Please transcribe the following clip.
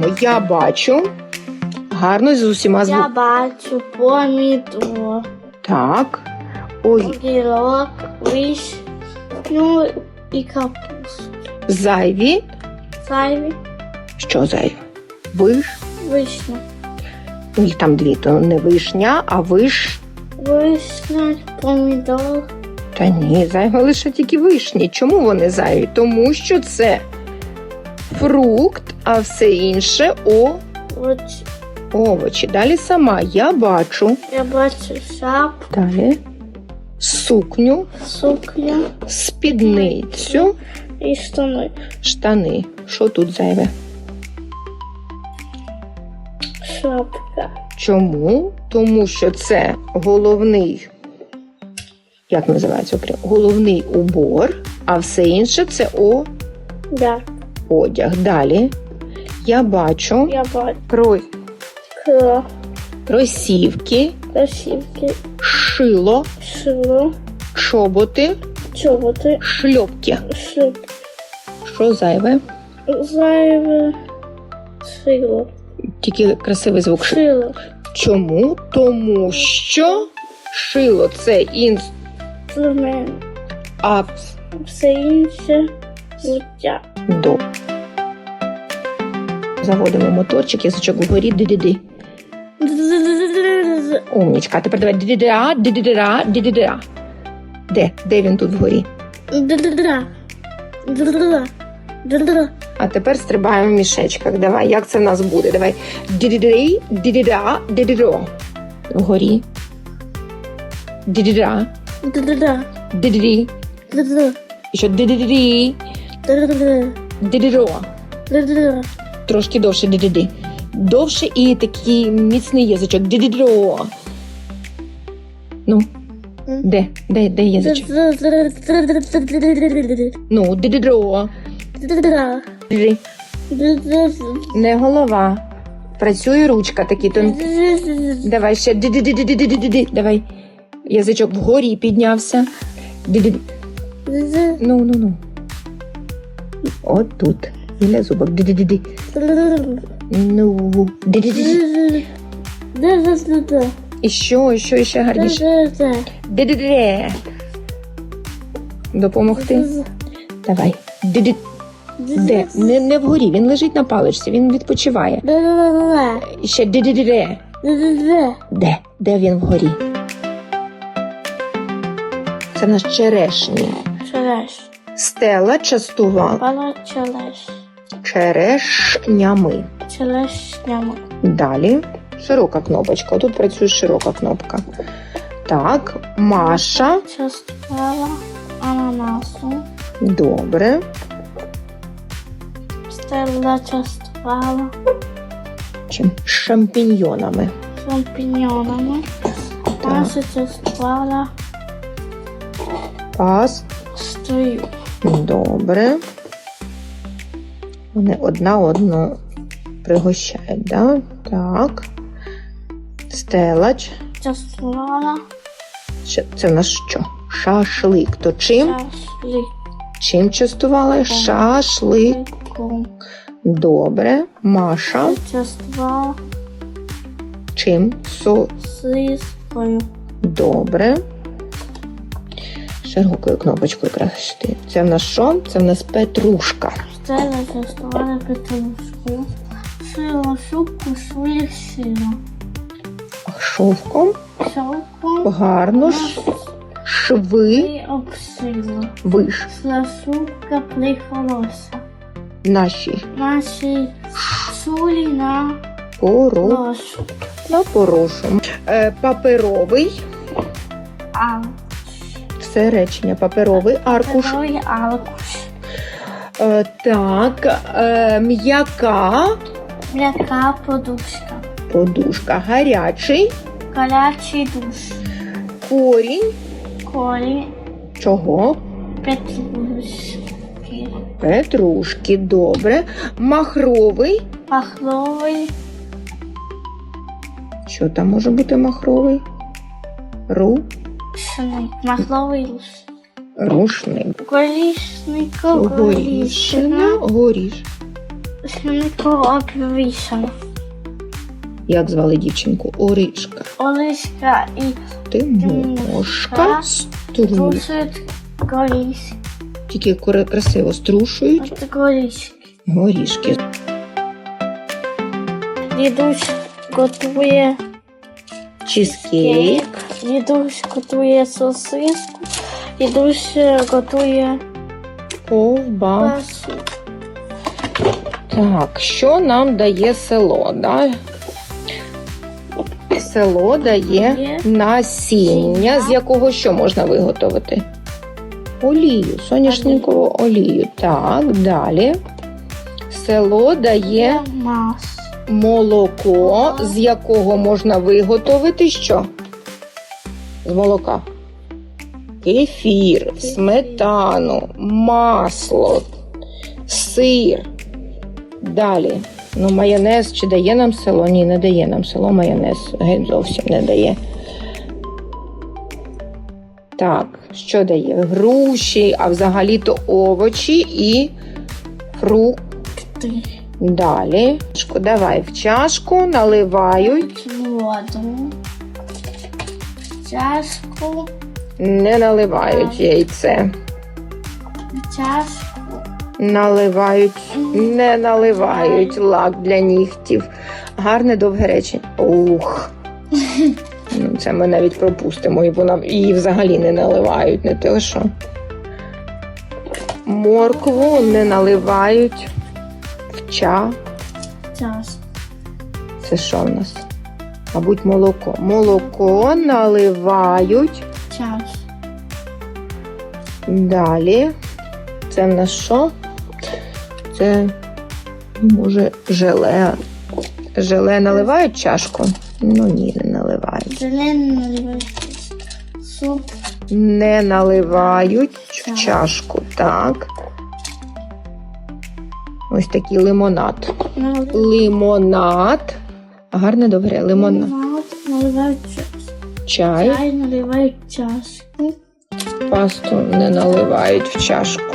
по-англійському. Я бачу. Гарно з усіма Я звуками. бачу помідор, Так. Ой, огірок, вишню і капусту. зайві. Зайві Що зайві? Виш. вишня. Ну, їх там дві, то не вишня, а виш. Вишня, помідор, Та ні, зайва лише тільки вишні. Чому вони зайві? Тому що це фрукт, а все інше о, очі. овочі. Далі сама я бачу. Я бачу шапку, Далі сукню, сукню спідницю, і штани. штани. Що тут зайве? Шапка. Чому? Тому що це головний, як називається прям? Головний убор, а все інше це о, Да. Одяг. Далі я бачу Я бачу крой, кро, кросівки, кросівки, шило, шило, чоботи, чоботи, шльопки. шип, Що зайве? зайве, шило, Тільки красивий звук. Ши. шило, Чому? Тому що шило це інс, інструмент, а все інше життя. До. Заводимо моторчик, язичок вгорі, ди-ди-ди. Умнічка. Тепер давай ди-ди-да, ди-ди-да, ди-ди-да. Де? Де він тут вгорі? А тепер стрибаємо в мішечках. Давай, як це в нас буде? Давай. Ди-ди-ди, ди-ди-да, ди-ди-до. Вгорі. Ди-ди-да, Дра. ди-ди-ди. І ще ди-ди-ди. Ди-ди-до. Трошки довше ди-ди-ди. Довше і такий міцний язичок. Ди-ди-до. Ну, де? Де, де язичок? Ну, ди-ди-до. Ди-ди. Не голова. Працює ручка такі тонкі. Давай ще ди-ди-ди-ди-ди-ди-ди. Давай. Язичок вгорі піднявся. Ди-ди. Ну, ну, ну. От тут. Біля зубок. Ди-ди-ди-ди. Ну. Ди-ди-ди. І що, і що, ще гарніше. Ди-ди-ди. Допомогти? Давай. Ди-ди. Де? Не, не вгорі, він лежить на паличці, він відпочиває. І ще ди-ди-ди-ди. Де? Де він вгорі? Це наш черешні. Стела частувала Пала челеш. черешнями. Челешнями. Далі широка кнопочка. Тут працює широка кнопка. Так, Маша. Частувала ананасу. Добре. Стелла частувала Чим? Шампіньйонами. шампіньонами. Маша частувала Пас. строю. Добре. Вони одна одну пригощають, да? Так. Стелач. Частувала Ще- Це в нас що? Шашлик. То чим? шашлик. Чим частували? Шашлик. Добре. Маша. Частувала Чим? Со. Добре. Широкою кнопочкою краще. Це в нас що? Це в нас петрушка. Стелла частувала петрушку. Шила шубку своїх сила. Шовком. Шовку Гарно ж. Шви. і обсила. Виш. Шла шубка прихолоса. Наші. Наші сулі на Поро. ложку. На порошу. Е, паперовий. А Все речення. Паперовий аркуш. Паперовий аркуш. Е, так. Е, м'яка. М'яка подушка. Подушка. Гарячий. Гарячий душ. Корінь. Колі Чого? петрушки. Петрушки. Добре. Махровий. Пахловий Що там може бути махровий? Ру. Шник. Махловий руш. Рушник. Горішник. Горішина. Горіш. Обвішана. Як звали дівчинку? Оришка. Олишка і Тимошка стру. душить горішки. Тільки кра- красиво струшують От горішки. горішки. Дідусь готує Чизкейк. Дідусь готує сосиску. Дідусь е, готує Ковба. Так, що нам дає село? Да? Село дає насіння, з якого що можна виготовити? Олію, соняшникову олію. Так, далі. Село дає молоко, з якого можна виготовити що? З молока. Кефір, сметану, масло, сир. Далі. Ну, майонез чи дає нам село? Ні, не дає нам село майонез. Геть зовсім не дає. Так, що дає? Груші, а взагалі-то овочі і фрукти. Далі. Давай в чашку наливають, Воду. Чашку. не наливають яйце. Чашку. Наливають, не наливають лак для нігтів. Гарне довге речення. Ух. Ну, Це ми навіть пропустимо, і вона її взагалі не наливають, не те що. Моркву не наливають в ча. Чашку. Це що в нас? Мабуть, молоко. Молоко наливають Чашку. далі. Це в нас що? Це, може, желе. Желе наливають чашку? Ну ні, не наливають. Зелений наливається. Суп. Не наливають в чашку, так. Ось такий лимонад. Наливають. Лимонад. Гарне добре, лимонад. Наливають чашку. Чай. Чай наливають чашку. Пасту не наливають в чашку.